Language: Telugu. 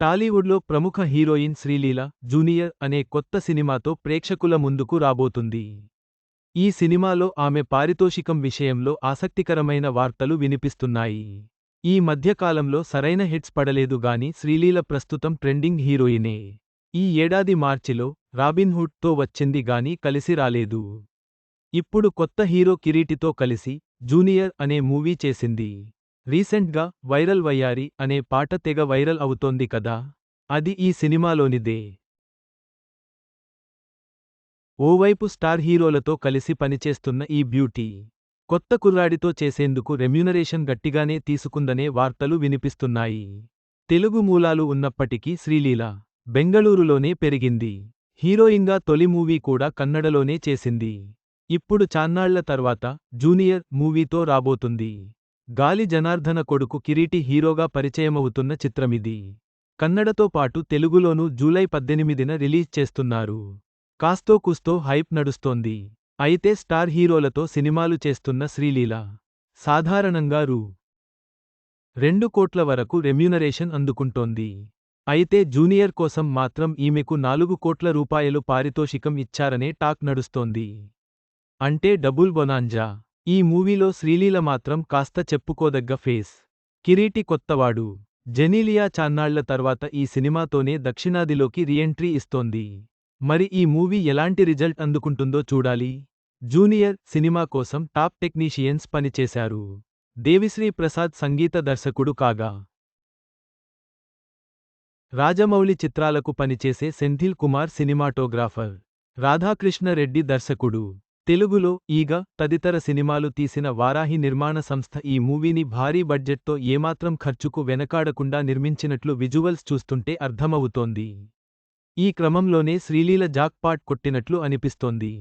టాలీవుడ్లో ప్రముఖ హీరోయిన్ శ్రీలీల జూనియర్ అనే కొత్త సినిమాతో ప్రేక్షకుల ముందుకు రాబోతుంది. ఈ సినిమాలో ఆమె పారితోషికం విషయంలో ఆసక్తికరమైన వార్తలు వినిపిస్తున్నాయి. ఈ మధ్యకాలంలో సరైన హిట్స్ పడలేదు గాని శ్రీలీల ప్రస్తుతం ట్రెండింగ్ హీరోయినే. ఈ ఏడాది మార్చిలో రాబిన్హుడ్తో వచ్చింది గాని కలిసి రాలేదు. ఇప్పుడు కొత్త హీరో కిరీటితో కలిసి జూనియర్ అనే మూవీ చేసింది. రీసెంట్గా వైరల్ వయ్యారి అనే పాట తెగ వైరల్ అవుతోంది కదా అది ఈ సినిమాలోనిదే. ఓవైపు స్టార్ హీరోలతో కలిసి పనిచేస్తున్న ఈ బ్యూటీ కొత్త కుర్రాడితో చేసేందుకు రెమ్యునరేషన్ గట్టిగానే తీసుకుందనే వార్తలు వినిపిస్తున్నాయి. తెలుగు మూలాలు ఉన్నప్పటికీ శ్రీలీల బెంగళూరులోనే పెరిగింది. హీరోయిన్గా తొలి మూవీ కూడా కన్నడలోనే చేసింది. ఇప్పుడు చాన్నాళ్ళ తర్వాత జూనియర్ మూవీతో రాబోతుంది. గాలి జనార్దన కొడుకు కిరీటి హీరోగా పరిచయమవుతున్న చిత్రమిది. కన్నడతో పాటు తెలుగులోనూ జూలై పద్దెనిమిదిన రిలీజ్ చేస్తున్నారు. కాస్తో కుస్తో హైప్ నడుస్తోంది. అయితే స్టార్ హీరోలతో సినిమాలు చేస్తున్న శ్రీలీల. సాధారణంగా రూ. రెండు కోట్ల వరకు రెమ్యునరేషన్ అందుకుంటోంది. అయితే జూనియర్ కోసం మాత్రం ఈమెకు నాలుగు కోట్ల రూపాయలు పారితోషికం ఇచ్చారనే టాక్ నడుస్తోంది. అంటే డబుల్ బొనాంజా. ఈ మూవీలో శ్రీలీల మాత్రం కాస్త చెప్పుకోదగ్గ ఫేస్. కిరీటి కొత్తవాడు. జెనీలియా చాన్నాళ్ళ తర్వాత ఈ సినిమాతోనే దక్షిణాదిలోకి రీఎంట్రీ ఇస్తోంది. మరి ఈ మూవీ ఎలాంటి రిజల్ట్ అందుకుంటుందో చూడాలి? జూనియర్ సినిమా కోసం టాప్ టెక్నీషియన్స్ పనిచేశారు. దేవిశ్రీ ప్రసాద్ సంగీత దర్శకుడు కాగా. రాజమౌళి చిత్రాలకు పనిచేసే సెంథిల్ కుమార్ సినిమాటోగ్రాఫర్. రాధాకృష్ణ రెడ్డి దర్శకుడు. తెలుగులో ఈగ తదితర సినిమాలు తీసిన వారాహి నిర్మాణ సంస్థ ఈ మూవీని భారీ బడ్జెట్తో ఏమాత్రం ఖర్చుకు వెనకాడకుండా నిర్మించినట్లు విజువల్స్ చూస్తుంటే అర్థమవుతోంది. ఈ క్రమంలోనే శ్రీలీల జాక్పాట్ కొట్టినట్లు అనిపిస్తోంది.